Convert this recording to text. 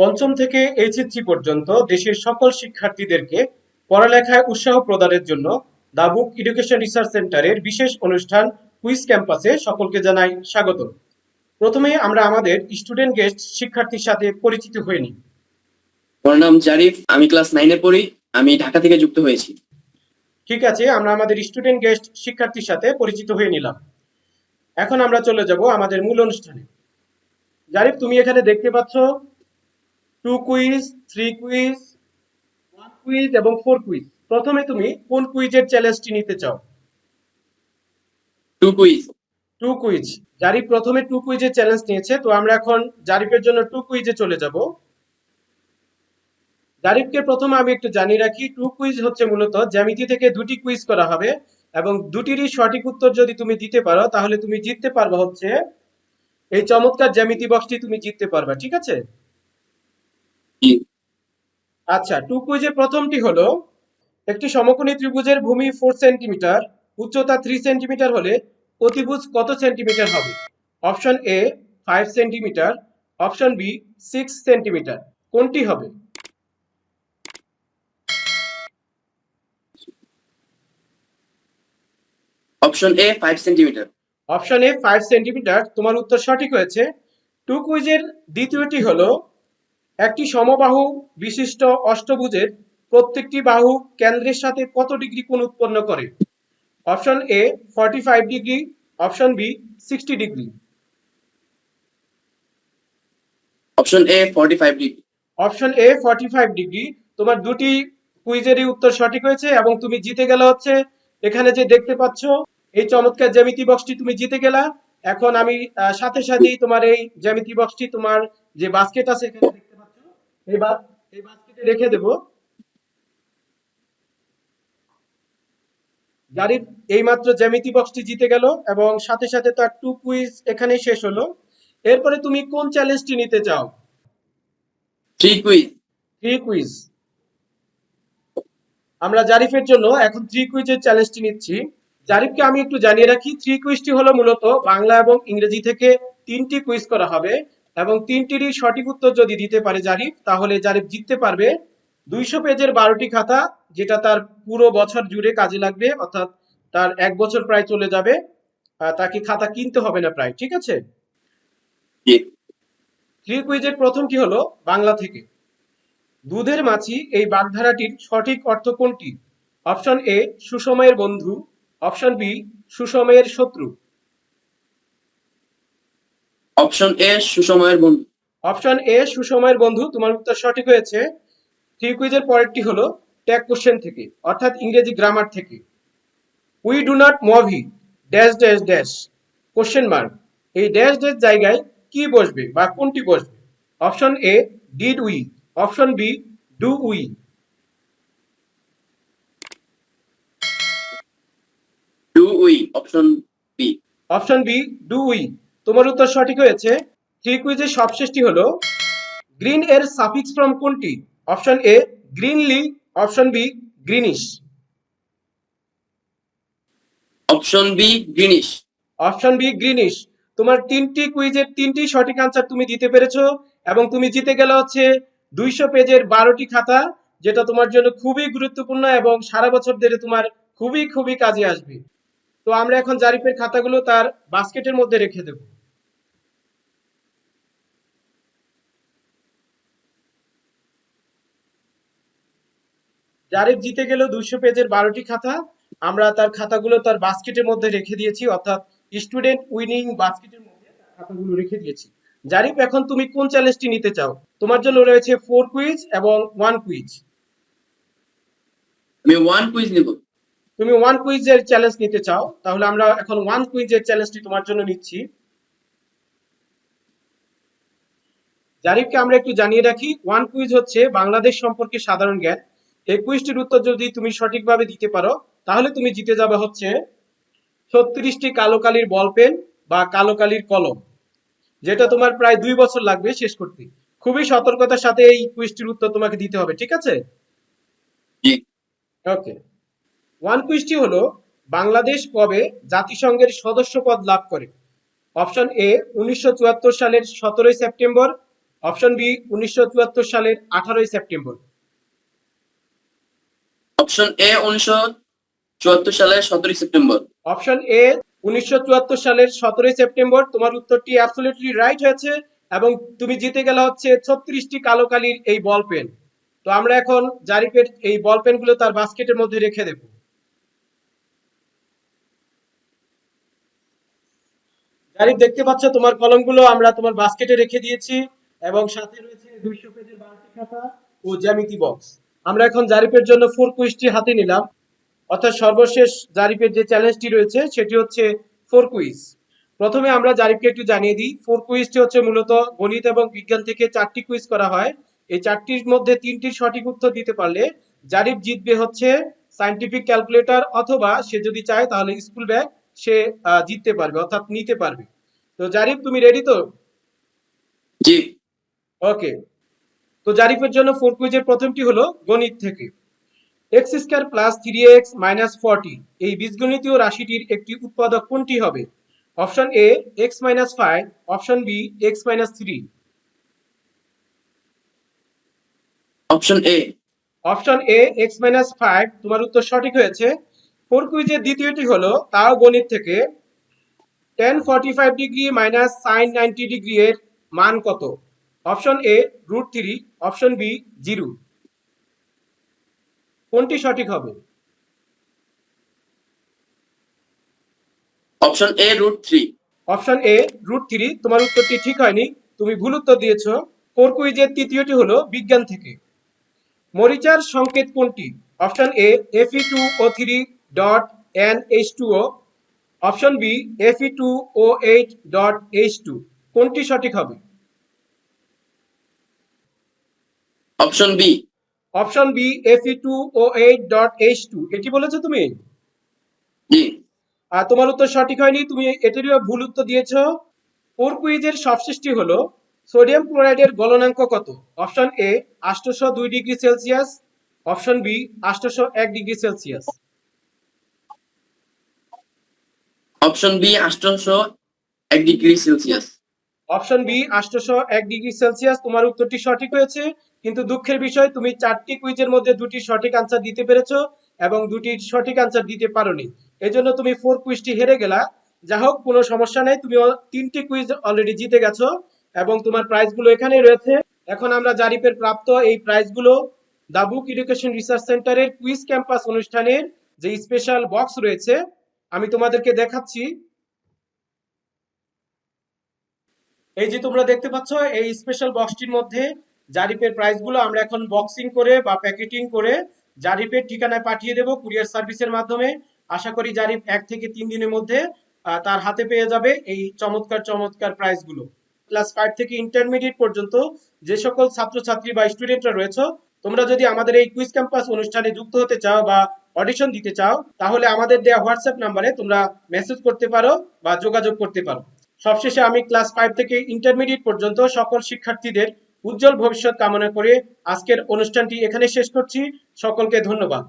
পঞ্চম থেকে এইচএসসি পর্যন্ত দেশের সকল শিক্ষার্থীদেরকে পড়ালেখায় উৎসাহ প্রদানের জন্য দাবুক এডুকেশন রিসার্চ সেন্টারের বিশেষ অনুষ্ঠান কুইজ ক্যাম্পাসে সকলকে জানাই স্বাগত প্রথমে আমরা আমাদের স্টুডেন্ট গেস্ট শিক্ষার্থীর সাথে পরিচিত হয়ে নিই। আমার নাম জারিফ আমি ক্লাস নাইনে পড়ি আমি ঢাকা থেকে যুক্ত হয়েছি। ঠিক আছে আমরা আমাদের স্টুডেন্ট গেস্ট শিক্ষার্থীর সাথে পরিচিত হয়ে নিলাম। এখন আমরা চলে যাব আমাদের মূল অনুষ্ঠানে। জারিফ তুমি এখানে দেখতে পাচ্ছ two quiz three quiz one quiz এবং ফোর কুইজ। প্রথমে তুমি কোন কুইজের চ্যালেঞ্জটি নিতে চাও? Two quiz. Two quiz. Zarif প্রথমে টু কুইজের চ্যালেঞ্জ নিয়েছে তো আমরা এখন জারিফের জন্য টু কুইজে চলে যাব। জারিফকে প্রথমে আমি একটু জানিয়ে রাখি টু কুইজ হচ্ছে মূলত জ্যামিতি থেকে দুটি কুইজ করা হবে এবং দুটিরই সঠিক উত্তর যদি তুমি দিতে পারো তাহলে তুমি জিততে পারবা হচ্ছে এই চমৎকার জ্যামিতি বক্সটি তুমি জিততে পারবা ঠিক আছে। আচ্ছা টু কুইজের প্রথমটি হলো একটি সমকোণী ত্রিভুজের ভূমি ফোর সেন্টিমিটার উচ্চতা থ্রি সেন্টিমিটার হলে অতিভুজ কত সেন্টিমিটার হবে? Option A five centimetre option B six centimetre কোনটি হবে? Option A five centimetre option A five centimetre তোমার উত্তর সঠিক হয়েছে। টু কুইজের দ্বিতীয়টি হলো একটি সমবাহু বিশিষ্ট অষ্টভুজের প্রত্যেকটি বাহু কেন্দ্রের সাথে কত ডিগ্রি কোণ উৎপন্ন করে? Option A forty five degree. Option B sixty degree. Option A forty five degree. Option A forty five degree. তোমার দুটি কুইজেরই উত্তর সঠিক হয়েছে এবং তুমি জিতে গেলে হচ্ছে এখানে যে দেখতে পাচ্ছ এই চমৎকার জ্যামিতি বক্সটি তুমি জিতে গেলা। এখন আমি সাথে সাথেই তোমার এই জ্যামিতি বক্সটি তোমার যে বাস্কেট আছে এখানে পাচ্ছ এই বাস্কেটে রেখে দেব। গাড়ির এইমাত্র জ্যামিতি বক্সটি জিতে গেল এবং সাথে সাথে তার টু কুইজ এখানে শেষ হলো। এরপরে তুমি কোন চ্যালেঞ্জটি নিতে চাও? থ্রি কুইজ থ্রি কুইজ আমরা জারিফের জন্য এখন থ্রি কুইজের চ্যালেঞ্জটি নিচ্ছি। জারিফকে আমি একটু জানিয়ে রাখি থ্রি কুইজটি হলো মূলত বাংলা এবং ইংরেজি থেকে তিনটি কুইজ করা হবে। এবং তিনটিরই সঠিক উত্তর যদি দিতে পারে জারিফ তাহলে জারিফ জিততে পারবে। দুইশো পেজের বারোটি খাতা যেটা তার পুরো বছর জুড়ে কাজে লাগবে অর্থাৎ তার এক বছর প্রায় চলে যাবে। তাকে খাতা কিনতে হবে না প্রায় ঠিক আছে? থ্রি কুইজের প্রথমটি হলো? বাংলা থেকে। দুধের মাছি এই বাগধারাটির সঠিক অর্থ কোনটি? অপশন এ সুসময়ের বন্ধু। অপশন বি সুসময়ের শত্রু। অপশন এ সুসময়ের বন্ধু। অপশন এ সুসময়ের বন্ধু তোমার উত্তর সঠিক হয়েছে। থ্রি কুইজের পরেরটি হলো ট্যাগ কোশ্চেন থেকে অর্থাৎ ইংরেজি গ্রামার থেকে। We do not movie dash dash dash question mark এই ড্যাশ ড্যাশ জায়গায় কি বসবে বা কোনটি বসবে? Option A did we option B do we do we option B option B do we তোমার উত্তর সঠিক হয়েছে। থ্রি কুইজের সবশেষটি হলো গ্রিন এর সাফিক্স ফ্রম কোনটি? Option A greenly option B greenish. Option B greenish. Option B greenish. তোমার তিনটি কুইজের তিনটি সঠিক আনসার তুমি দিতে পেরেছ এবং তুমি জিতে গেলে হচ্ছে দুইশো পেজের বারোটি খাতা যেটা তোমার জন্য খুবই গুরুত্বপূর্ণ এবং সারা বছর ধরে তোমার খুবই খুবই কাজে আসবে। তো আমরা এখন জারিফের খাতাগুলো তার বাস্কেটের মধ্যে রেখে দেব। জারিফ জিতে গেল দুইশো পেজের বারোটি খাতা। আমরা তার খাতাগুলো তার বাস্কেটের মধ্যে রেখে দিয়েছি, অর্থাৎ স্টুডেন্ট উইনিং বাস্কেটের মধ্যে খাতাগুলো রেখে দিয়েছি। জারিফ, এখন তুমি কোন চ্যালেঞ্জটি নিতে চাও? তোমার জন্য রয়েছে ফোর কুইজ এবং ওয়ান কুইজ আমি ওয়ান কুইজ নেব। তুমি ওয়ান কুইজের চ্যালেঞ্জ নিতে চাও তাহলে আমরা এখন ওয়ান কুইজের চ্যালেঞ্জটি তোমার জন্য নিচ্ছি। জারিফকে আমরা একটু জানিয়ে রাখি ওয়ান কুইজ হচ্ছে বাংলাদেশ সম্পর্কে সাধারণ জ্ঞান। এই কুইজটির উত্তর যদি তুমি সঠিকভাবে দিতে পারো তাহলে তুমি জিতে যাবে হচ্ছে ছত্রিশটি কালো কালির বল পেন বা কালো কালির কলম যেটা তোমার প্রায় দুই বছর লাগবে শেষ করতে। খুবই সতর্কতার সাথে এই কুইজটির উত্তর তোমাকে দিতে হবে ঠিক আছে? ওকে ওয়ান কুইজটি হলো বাংলাদেশ কবে জাতিসংঘের সদস্য পদ লাভ করে? অপশন এ উনিশশো চুয়াত্তর সালের সতেরোই সেপ্টেম্বর অপশন বি উনিশশো চুয়াত্তর সালের আঠারোই সেপ্টেম্বর অপশন এ উনিশশো চুয়াত্তর সালের সতেরোই সেপ্টেম্বর অপশন এ উনিশশো চুয়াত্তর সালের সতেরোই সেপ্টেম্বর তোমার উত্তরটি অ্যাবসলিউটলি রাইট হয়েছে এবং তুমি জিতে গেলে হচ্ছে ছত্রিশটি কালো কালির এই বল পেন। তো আমরা এখন জারিফের এই বল পেনগুলো তার বাস্কেটের মধ্যে রেখে দেব। জারিফ দেখতে পাচ্ছ, তোমার কলমগুলো আমরা তোমার বাস্কেটে রেখে দিয়েছি এবং সাথে রয়েছে দুইশো পেজের বাড়তি খাতা ও জ্যামিতি বক্স। আমরা এখন জারিফের জন্য ফোর কুইজটি হাতে নিলাম। অর্থাৎ সর্বশেষ জারিফের যে চ্যালেঞ্জটি রয়েছে, সেটি হচ্ছে ফোর কুইজ। প্রথমে আমরা জারিফকে একটু জানিয়ে দিই। ফোর কুইজটি হচ্ছে মূলত গণিত এবং বিজ্ঞান থেকে চারটি কুইজ করা হয়। এই চারটির মধ্যে তিনটির সঠিক উত্তর দিতে পারলে জারিফ জিতবে হচ্ছে সাইন্টিফিক ক্যালকুলেটর অথবা সে যদি চায় তাহলে স্কুল ব্যাগ সে জিততে পারবে অর্থাৎ নিতে পারবে। তো জারিফ তুমি রেডি তো? জি। ওকে তো জারিফের জন্য ফোর কুইজের প্রথমটি হলো গণিত থেকে। X square plus three x minus forty এই বীজগণিতীয় রাশিটির একটি উৎপাদক কোনটি হবে? Option A x minus five option B x minus three option A option A x minus five তোমার উত্তর সঠিক হয়েছে। ফোর কুইজের দ্বিতীয়টি হলো তাও গণিত থেকে। Tan forty five degree minus sine ninety degree এর মান কত? Option A root three option B zero কোনটি সঠিক হবে? Option A root three option A root three তোমার উত্তরটি ঠিক হয়নি তুমি ভুল উত্তর দিয়েছ। ফোর কুইজের তৃতীয়টি হলো বিজ্ঞান থেকে। মরিচার সংকেত কোনটি? Option A Fe two O three dot N H two O option B Fe two O eight dot H two কোনটি সঠিক হবে? Option B option B Fe two O eight dot H two এটি বলেছ তুমি? জি। আর তোমার উত্তর সঠিক হয়নি তুমি এটিরও ভুল উত্তর দিয়েছ। ফোর কুইজের সবশেষটি হলো সোডিয়াম ক্লোরাইডের গলনাঙ্ক কত? অপশন এ আষ্টশো দুই ডিগ্রি সেলসিয়াস। অপশন বি আষ্টশো এক ডিগ্রি সেলসিয়াস। অপশন বি আঠারোশো এক ডিগ্রি সেলসিয়াস। অপশন বি আষ্টশো এক ডিগ্রি সেলসিয়াস। তোমার উত্তরটি সঠিক হয়েছে, কিন্তু দুঃখের বিষয়, তুমি চারটি কুইজের মধ্যে দুটি সঠিক আনসার দিতে পেরেছ এবং দুটি সঠিক আনসার দিতে পারোনি। এজন্য তুমি ফোর কুইজটি হেরে গেলা। যা হোক, কোনো সমস্যা নেই। তুমি তিনটি কুইজ অলরেডি জিতে গেছো এবং তোমার প্রাইজগুলো এখানেই রয়েছে। এখন আমরা জারিপের প্রাপ্ত এই প্রাইজগুলো দা বুক এডুকেশন রিসার্চ সেন্টারের কুইজ ক্যাম্পাস অনুষ্ঠানের যে স্পেশাল বক্স রয়েছে আমি তোমাদেরকে দেখাচ্ছি। এই যে তোমরা দেখতে পাচ্ছ, এই স্পেশাল বক্সটির মধ্যে জারিপের প্রাইসগুলো আমরা এখন বক্সিং করে বা প্যাকেটিং করে জারিপের ঠিকানায় পাঠিয়ে দেব কুরিয়ার সার্ভিসের মাধ্যমে। আশা করি জারিপ এক থেকে তিন দিনের মধ্যে তার হাতে পেয়ে যাবে এই চমৎকার চমৎকার প্রাইসগুলো ক্লাস ফাইভ থেকে ইন্টারমিডিয়েট পর্যন্ত যে সকল ছাত্রছাত্রী বা স্টুডেন্টরা রয়েছে, তোমরা যদি আমাদের এই কুইজ ক্যাম্পাস অনুষ্ঠানে যুক্ত হতে চাও বা অডিশন দিতে চাও, তাহলে আমাদের দেওয়া হোয়াটসঅ্যাপ নাম্বারে তোমরা মেসেজ করতে পারো বা যোগাযোগ করতে পারো। সবশেষে আমি ক্লাস ফাইভ থেকে ইন্টারমিডিয়েট পর্যন্ত সকল শিক্ষার্থীদের উজ্জ্বল ভবিষ্যৎ কামনা করে আজকের অনুষ্ঠানটি এখানে শেষ করছি। সকলকে ধন্যবাদ।